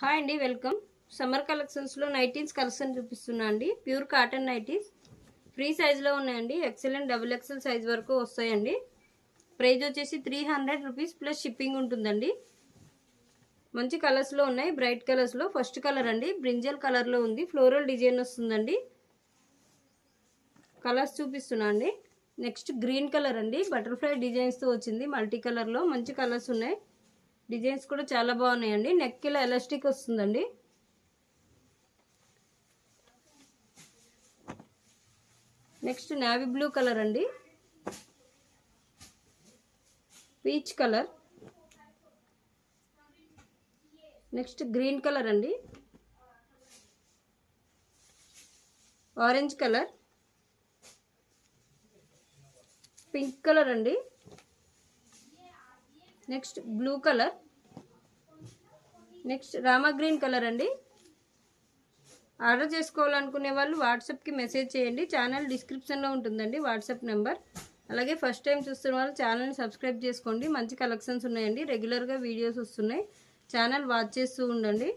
Hi అండి welcome. Summer కలెక్షన్స్లో నైటీన్స్ collection చూపిస్తున్నా అండి. ప్యూర్ కాటన్ నైటీస్ ఫ్రీ సైజులో ఉన్నాయండి. ఎక్సెల్ డబుల్ ఎక్సెల్ సైజ్ వరకు వస్తాయండి. ప్రైజ్ వచ్చేసి three hundred rupees plus shipping ఉంటుందండి. మంచి కలర్స్లో ఉన్నాయి. బ్రైట్ కలర్స్లో ఫస్ట్ కలర్ అండి. బ్రింజల్ కలర్లో ఉంది. ఫ్లోరల్ డిజైన్ వస్తుందండి. కలర్స్ చూపిస్తున్నా అండి. నెక్స్ట్ గ్రీన్ కలర్ అండి. బటర్ఫ్లై డిజైన్స్తో వచ్చింది. మల్టీ కలర్లో మంచి కలర్స్ ఉన్నాయి. డిజైన్స్ కూడా చాలా బాగున్నాయండి. నెక్ ఇలా ఎలాస్టిక్ వస్తుందండి. నెక్స్ట్ నావీ బ్లూ కలర్ అండి. Peach colour. Next green colour అండి. Orange colour. పింక్ కలర్ అండి. Next blue colour. Next Rama green colour అండి. ఆర్డర్ చేసుకోవాలనుకునే వాళ్ళు వాట్సాప్కి మెసేజ్ చేయండి. ఛానల్ డిస్క్రిప్షన్లో ఉంటుందండి వాట్సాప్ నెంబర్. అలాగే ఫస్ట్ టైం చూస్తున్న వాళ్ళు ఛానల్ని సబ్స్క్రైబ్ చేసుకోండి. మంచి కలెక్షన్స్ ఉన్నాయండి. రెగ్యులర్గా వీడియోస్ వస్తున్నాయి. ఛానల్ వాచ్ చేస్తూ ఉండండి.